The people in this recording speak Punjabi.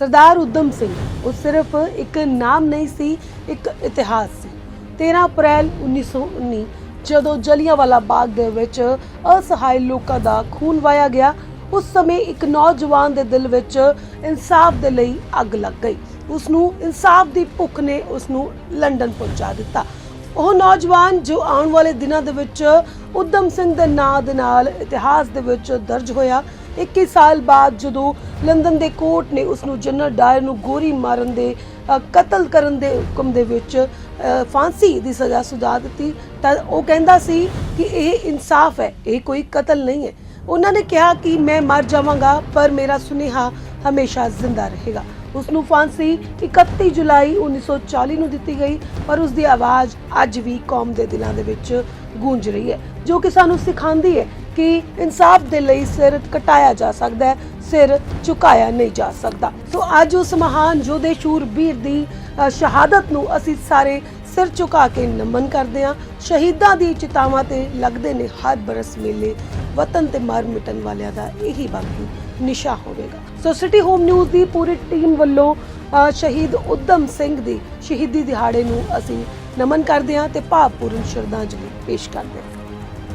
ਸਰਦਾਰ ਉਦਮ ਸਿੰਘ, ਉਹ ਸਿਰਫ ਇੱਕ ਨਾਮ ਨਹੀਂ ਸੀ, ਇੱਕ ਇਤਿਹਾਸ ਸੀ। 13 ਅਪ੍ਰੈਲ 1919 ਜਦੋਂ ਜਲਿਆਂਵਾਲਾ ਬਾਗ ਦੇ ਵਿੱਚ ਅਸਹਾਇ ਲੋਕਾਂ ਦਾ ਖੂਨ ਵਾਇਆ ਗਿਆ, ਉਸ ਸਮੇਂ ਇੱਕ ਨੌਜਵਾਨ ਦੇ ਦਿਲ ਵਿੱਚ ਇਨਸਾਫ ਦੇ ਲਈ ਅੱਗ ਲੱਗ ਗਈ। ਉਸ ਨੂੰ ਇਨਸਾਫ ਦੀ ਭੁੱਖ ਨੇ ਉਸ ਨੂੰ ਲੰਡਨ ਪਹੁੰਚਾ ਦਿੱਤਾ। ਉਹ ਨੌਜਵਾਨ ਜੋ ਆਉਣ ਵਾਲੇ ਦਿਨਾਂ ਦੇ ਵਿੱਚ ਉਦਮ ਸਿੰਘ ਦੇ ਨਾਂ ਦੇ ਨਾਲ ਇਤਿਹਾਸ ਦੇ ਵਿੱਚ ਦਰਜ ਹੋਇਆ 21 ਸਾਲ ਬਾਅਦ ਜਦੋਂ ਲੰਡਨ ਦੇ ਕੋਰਟ ਨੇ ਉਸ ਨੂੰ ਜਨਰਲ ਡਾਇਰ ਨੂੰ ਗੋਰੀ ਮਾਰਨ ਦੇ ਕਤਲ ਕਰਨ ਦੇ ਹੁਕਮ ਦੇ ਵਿੱਚ ਫਾਂਸੀ ਦੀ ਸਜ਼ਾ ਸੁਝਾ ਦਿੱਤੀ, ਤਾਂ ਉਹ ਕਹਿੰਦਾ ਸੀ ਕਿ ਇਹ ਇਨਸਾਫ ਹੈ, ਇਹ ਕੋਈ ਕਤਲ ਨਹੀਂ ਹੈ। ਉਹਨਾਂ ਨੇ ਕਿਹਾ ਕਿ ਮੈਂ ਮਰ ਜਾਵਾਂਗਾ, ਪਰ ਮੇਰਾ ਸੁਨੇਹਾ ਹਮੇਸ਼ਾ ਜ਼ਿੰਦਾ ਰਹੇਗਾ। ਉਸ ਨੂੰ ਫਾਂਸੀ 31 ਜੁਲਾਈ 1940 ਨੂੰ ਦਿੱਤੀ ਗਈ, ਪਰ ਉਸ ਦੀ ਆਵਾਜ਼ ਅੱਜ ਵੀ ਕੌਮ ਦੇ ਦਿਲਾਂ ਦੇ ਵਿੱਚ ਗੂੰਜ ਰਹੀ ਹੈ, ਜੋ ਕਿ ਸਾਨੂੰ ਸਿਖਾਉਂਦੀ ਹੈ ਕਿ ਇਨਸਾਫ ਦੇ ਲਈ ਸਿਰ ਕਟਾਇਆ ਜਾ ਸਕਦਾ ਹੈ, ਸਿਰ ਝੁਕਾਇਆ ਨਹੀਂ ਜਾ ਸਕਦਾ। ਸੋ ਅੱਜ ਉਸ ਮਹਾਨ ਯੋਧੇ ਸ਼ੂਰਬੀਰ ਦੀ ਸ਼ਹਾਦਤ ਨੂੰ ਅਸੀਂ ਸਾਰੇ ਸਿਰ ਝੁਕਾ ਕੇ ਨਮਨ ਕਰਦੇ ਹਾਂ। ਸ਼ਹੀਦਾਂ ਦੀ ਚਿਤਾਵਾਂ ਤੇ ਲੱਗਦੇ ਨੇ ਹਰ ਬਰਸ ਮੇਲੇ, ਵਤਨ ਤੇ ਮਰ ਮਿਟਣ ਵਾਲਿਆਂ ਦਾ ਇਹੀ ਬਾਕੀ ਨਿਸ਼ਾ ਹੋਵੇਗਾ। ਸੋ ਸਿਟੀ ਹੋਮ ਨਿਊਜ਼ ਦੀ ਪੂਰੀ ਟੀਮ ਵੱਲੋਂ ਸ਼ਹੀਦ ਉਦਮ ਸਿੰਘ ਦੀ ਸ਼ਹੀਦੀ ਦਿਹਾੜੇ ਨੂੰ ਅਸੀਂ ਨਮਨ ਕਰਦੇ ਹਾਂ ਤੇ ਭਾਵਪੂਰਨ ਸ਼ਰਧਾਂਜਲੀ ਪੇਸ਼ ਕਰਦੇ ਹਾਂ।